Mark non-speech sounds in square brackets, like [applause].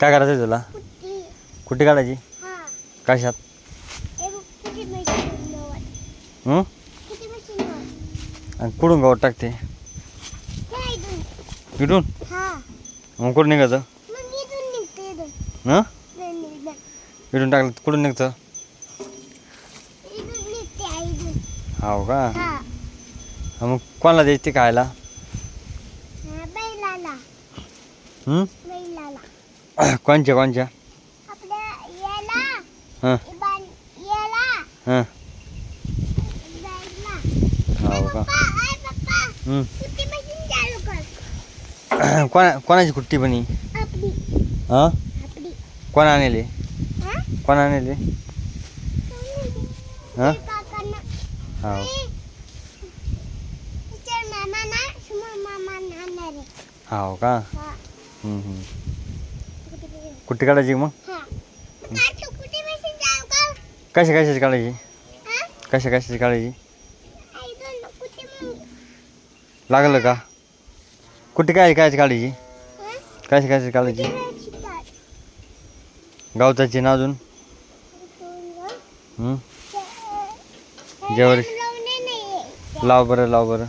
काय करायचं आहे तुला? कुठे? काढायची? हा. कशात? हे? आणि कुठून गावात टाकते? काय इथून. हा. मग कुठून निघायचं? इथून हां? टाकलं तर कुठून निघतं? हो का? हा. मग कोणाला द्यायची खायला? हा, [coughs] कोणच्या कोणच्या? हां. हां. हो का? [coughs] कोणा कोणाची कुट्टी बनी हां? कोण आणले? कोण आणले? हा? हो हो. का. कुठे काढायची मग? कशा कशाची काढायची? कशा कशाची काढायची? लागलं का? कुठे काय कायची काढायची? कशा कशाची काढायची? गावताची ना अजून? जेवारी. लाव बरं लाव बरं.